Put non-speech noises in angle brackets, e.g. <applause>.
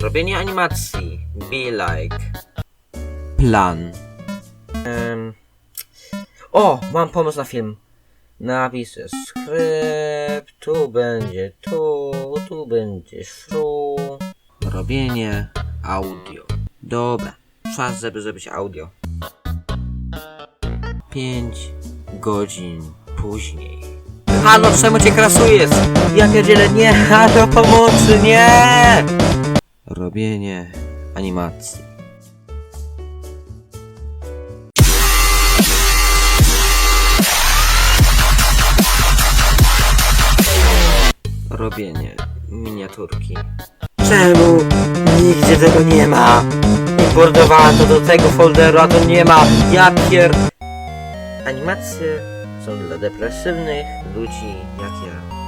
Robienie animacji. Be like. Plan. Em, O, mam pomysł na film. Napisy skrypt, tu będzie tu, tu będzie szru. Robienie audio. Dobra, czas, żeby zrobić audio. 5 godzin później. Halo, czemu cię krasujesz? Ja pierdzielę, nie, <laughs> halo, pomocy, nie! Robienie animacji. Robienie miniaturki. Czemu nigdzie tego nie ma? Importowałem to do tego folderu, a to nie ma. Ja pier... Animacje są dla depresywnych ludzi jak ja.